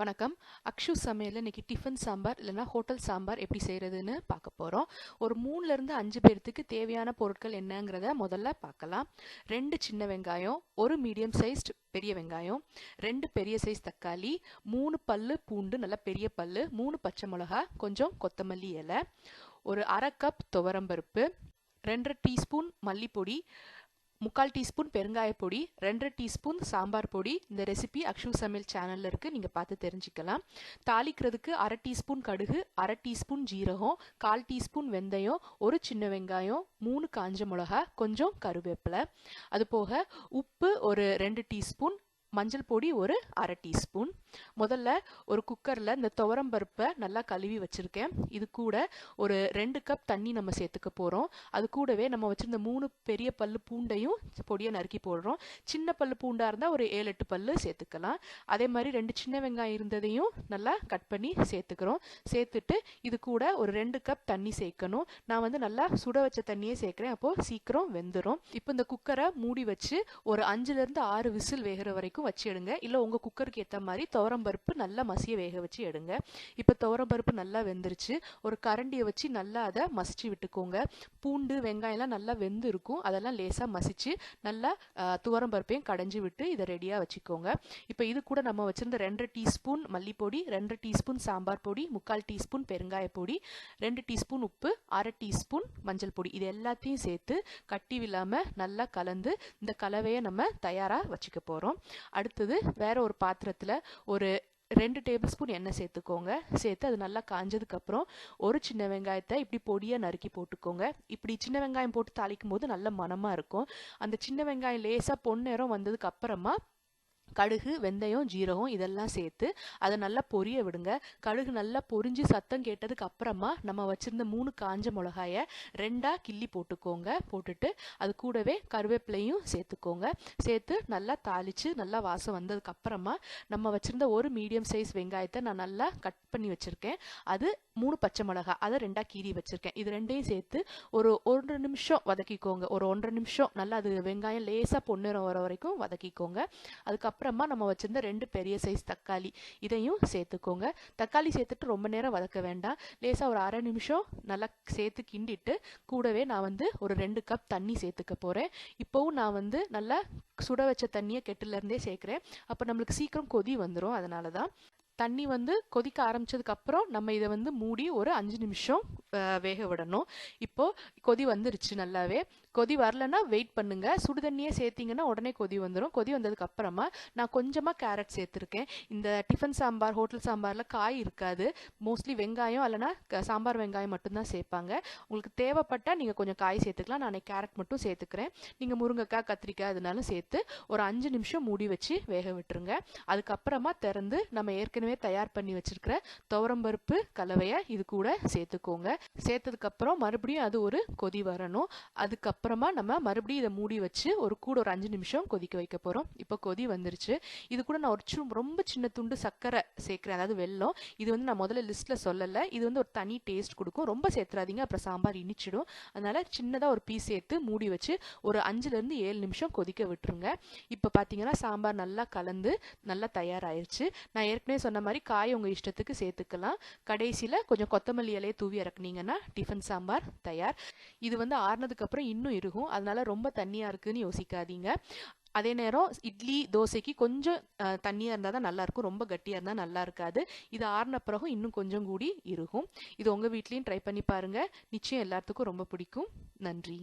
வணக்கம். அக்ஷு சமையலில் இன்னைக்கு டிஃபன் சாம்பார் இல்லைன்னா ஹோட்டல் சாம்பார் எப்படி செய்கிறதுன்னு பார்க்க போகிறோம் ஒரு மூணுலேருந்து அஞ்சு பேர்த்துக்கு தேவையான பொருட்கள் என்னங்கிறத முதல்ல பார்க்கலாம். ரெண்டு சின்ன வெங்காயம் ஒரு மீடியம் சைஸ்ட் பெரிய வெங்காயம் ரெண்டு பெரிய சைஸ் தக்காளி மூணு பல்லு பூண்டு நல்லா பெரிய பல்லு மூணு பச்சை மிளகா கொஞ்சம் கொத்தமல்லி இலை ஒரு அரை கப் துவரம்பருப்பு ரெண்டரை டீஸ்பூன் மல்லிப்பொடி முக்கால் டீஸ்பூன் பெருங்காய பொடி ரெண்டரை டீஸ்பூன் சாம்பார் பொடி. இந்த ரெசிபி அக்ஷு சமையல் சேனலில் இருக்குது நீங்கள் பார்த்து தெரிஞ்சுக்கலாம். தாளிக்கிறதுக்கு அரை டீஸ்பூன் கடுகு அரை டீஸ்பூன் ஜீரகம் கால் டீஸ்பூன் வெந்தயம் ஒரு சின்ன வெங்காயம் மூணு காஞ்ச மிளகா கொஞ்சம் கருவேப்பிலை. அது போக உப்பு ஒரு ரெண்டு டீஸ்பூன் மஞ்சள் பொடி ஒரு அரை டீஸ்பூன். முதல்ல ஒரு குக்கரில் இந்த துவரம் பருப்பை நல்லா கழுவி வச்சுருக்கேன். இது கூட ஒரு ரெண்டு கப் தண்ணி நம்ம சேர்த்துக்க போகிறோம் அது கூடவே நம்ம வச்சுருந்த மூணு பெரிய பல்லு பூண்டையும் பொடியை நறுக்கி போடுறோம். சின்ன பல்லு பூண்டாக இருந்தால் ஒரு ஏழு எட்டு பல்லு சேர்த்துக்கலாம். அதே மாதிரி ரெண்டு சின்ன வெங்காயம் இருந்ததையும் நல்லா கட் பண்ணி சேர்த்துக்கிறோம். சேர்த்துட்டு இது கூட ஒரு ரெண்டு கப் தண்ணி சேர்க்கணும். நான் வந்து நல்லா சுட வச்ச தண்ணியே சேர்க்குறேன். அப்போது சீக்கிரம் வெந்துடும் இப்போ இந்த குக்கரை மூடி வச்சு ஒரு அஞ்சுலேருந்து ஆறு விசில் வேகிற வரைக்கும் வச்சு எடுங்க. இல்லை உங்கள் குக்கருக்கு ஏற்ற மாதிரி துவரம் பருப்பு நல்லா மசிய வேக வச்சு எடுங்க. இப்போ துவரம் பருப்பு நல்லா வெந்துருச்சு. ஒரு கரண்டியை வச்சு நல்லா அதை மசிச்சு விட்டுக்கோங்க. பூண்டு வெங்காயம்லாம் நல்லா வெந்து இருக்கும் அதெல்லாம் லேசாக மசிச்சு நல்லா துவரம் பருப்பையும் கடைஞ்சி விட்டு இதை ரெடியாக வச்சுக்கோங்க. இப்போ இது கூட நம்ம வச்சுருந்த ரெண்டரை டீஸ்பூன் மல்லிப்பொடி ரெண்டரை டீஸ்பூன் சாம்பார் பொடி முக்கால் டீஸ்பூன் பெருங்காய பொடி ரெண்டு டீஸ்பூன் உப்பு அரை டீஸ்பூன் மஞ்சள் பொடி. இது எல்லாத்தையும் சேர்த்து கட்டி விழாமல் நல்லா கலந்து இந்த கலவையை நம்ம தயாராக வச்சுக்க போகிறோம் அடுத்தது வேற ஒரு பாத்திரத்தில் ஒரு ரெண்டு டேபிள் ஸ்பூன் எண்ணெய் சேர்த்துக்கோங்க. சேர்த்து அது நல்லா காஞ்சதுக்கப்புறம் ஒரு சின்ன வெங்காயத்தை இப்படி பொடியாக நறுக்கி போட்டுக்கோங்க. இப்படி சின்ன வெங்காயம் போட்டு தாளிக்கும் போது நல்ல மனமாக இருக்கும். அந்த சின்ன வெங்காயம் லேசாக பொன்னேரம் வந்ததுக்கு அப்புறமா கடுகு வெந்தயம் ஜீரகம் இதெல்லாம் சேர்த்து அதை நல்லா பொரிய விடுங்க. கடுகு நல்லா பொரிஞ்சு சத்தம் கேட்டதுக்கு அப்புறமா நம்ம வச்சிருந்த மூணு காஞ்ச மிளகாயை ரெண்டாக கிள்ளி போட்டுக்கோங்க. போட்டுட்டு அது கூடவே கருவேப்பிலையும் சேர்த்துக்கோங்க. சேர்த்து நல்லா தாளித்து நல்லா வாசம் வந்ததுக்கு அப்புறமா நம்ம வச்சிருந்த ஒரு மீடியம் சைஸ் வெங்காயத்தை நான் நல்லா கட் பண்ணி வச்சுருக்கேன். அது மூணு பச்சை மிளகா அதை ரெண்டாக கீறி வச்சுருக்கேன். இது ரெண்டையும் சேர்த்து ஒரு ஒன்றரை நிமிஷம் வதக்கிக்கோங்க. ஒரு ஒன்றரை நிமிஷம் நல்லா அது வெங்காயம் லேசாக பொன்னிறம் வர வரைக்கும் வதக்கிக்கோங்க. அதுக்கப்புறம் அப்புறமா நம்ம வச்சிருந்த ரெண்டு பெரிய சைஸ் தக்காளி இதையும் சேர்த்துக்கோங்க. தக்காளி சேர்த்துட்டு ரொம்ப நேரம் வதக்க வேண்டாம். லேசாக ஒரு அரை நிமிஷம் நல்லா சேர்த்து கிண்டிட்டு கூடவே நான் வந்து ஒரு ரெண்டு கப் தண்ணி சேர்த்துக்க போகிறேன் இப்போவும் நான் வந்து நல்லா சுட வச்ச தண்ணியை கெட்டிலேருந்தே சேர்க்குறேன். அப்போ நம்மளுக்கு சீக்கிரம் கொதி வந்துடும் அதனால தான் தண்ணி வந்து கொதிக்க ஆரம்பித்ததுக்கப்புறம் நம்ம இதை வந்து மூடி ஒரு அஞ்சு நிமிஷம் வேக விடணும். இப்போது கொதி வந்துருச்சு நல்லாவே. கொதி வரலன்னா வெயிட் பண்ணுங்கள் சுடு தண்ணியே சேர்த்திங்கன்னா உடனே கொதி வந்துடும் கொதி வந்ததுக்கப்புறமா நான் கொஞ்சமாக கேரட் சேர்த்துருக்கேன். இந்த டிஃபன் சாம்பார் ஹோட்டல் சாம்பாரில் காய் இருக்காது. மோஸ்ட்லி வெங்காயம் இல்லைனா சாம்பார் வெங்காயம் மட்டும்தான் சேர்ப்பாங்க. உங்களுக்கு தேவைப்பட்டால் நீங்கள் கொஞ்சம் காய் சேர்த்துக்கலாம். நான் கேரட் மட்டும் சேர்த்துக்கிறேன். நீங்கள் முருங்கைக்காய் கத்திரிக்காய் அதனாலும் சேர்த்து ஒரு அஞ்சு நிமிஷம் மூடி வச்சு வேக விட்டுருங்க. அதுக்கப்புறமா திறந்து நம்ம ஏற்கனவே தயார் பண்ணி வச்சிருக்கிற துவரம்பருப்பு கலவையை இது கூட சேர்த்துக்கோங்க. சேர்த்ததுக்கப்புறம் மறுபடியும் அது ஒரு கொதி வரணும். அதுக்கப்புறமா நம்ம மறுபடியும் இதை மூடி வச்சு ஒரு கூட ஒரு அஞ்சு நிமிஷம் கொதிக்க வைக்க போகிறோம் இப்போ கொதி வந்துருச்சு. இது கூட நான் ஒரு சும் ரொம்ப சின்ன துண்டு சர்க்கரை சேர்க்குறேன். அதாவது வெல்லம். இது வந்து நான் முதல்ல லிஸ்ட்டில் சொல்லலை. இது வந்து ஒரு தனி டேஸ்ட் கொடுக்கும். ரொம்ப சேர்த்துறாதீங்க. அப்புறம் சாம்பார் இனிச்சிடும். அதனால் சின்னதாக ஒரு பீஸ் சேர்த்து மூடி வச்சு ஒரு அஞ்சுலேருந்து ஏழு நிமிஷம் கொதிக்க விட்டுருங்க. இப்போ பார்த்தீங்கன்னா சாம்பார் நல்லா கலந்து நல்லா தயாராகிருச்சு நான் ஏற்கனவே சொன்ன மாதிரி காய் உங்கள் இஷ்டத்துக்கு சேர்த்துக்கலாம். கடைசியில் கொஞ்சம் கொத்தமல்லி இலையை தூவி இறக்குனீங்கன்னா டிஃபன் சாம்பார் தயார். இது வந்து ஆறுனதுக்கப்புறம் இன்னும் இருக்கும் அதனால் ரொம்ப தண்ணியாக இருக்குன்னு யோசிக்காதீங்க. அதே நேரம் இட்லி தோசைக்கு கொஞ்சம் தண்ணியாக இருந்தால் தான் நல்லாயிருக்கும் ரொம்ப கட்டியாக இருந்தால் நல்லா இருக்காது. இது ஆறின பிறகும் இன்னும் கொஞ்சம் கூடி இருக்கும் இது உங்கள் வீட்லேயும் ட்ரை பண்ணி பாருங்கள் நிச்சயம் எல்லாத்துக்கும் ரொம்ப பிடிக்கும். நன்றி.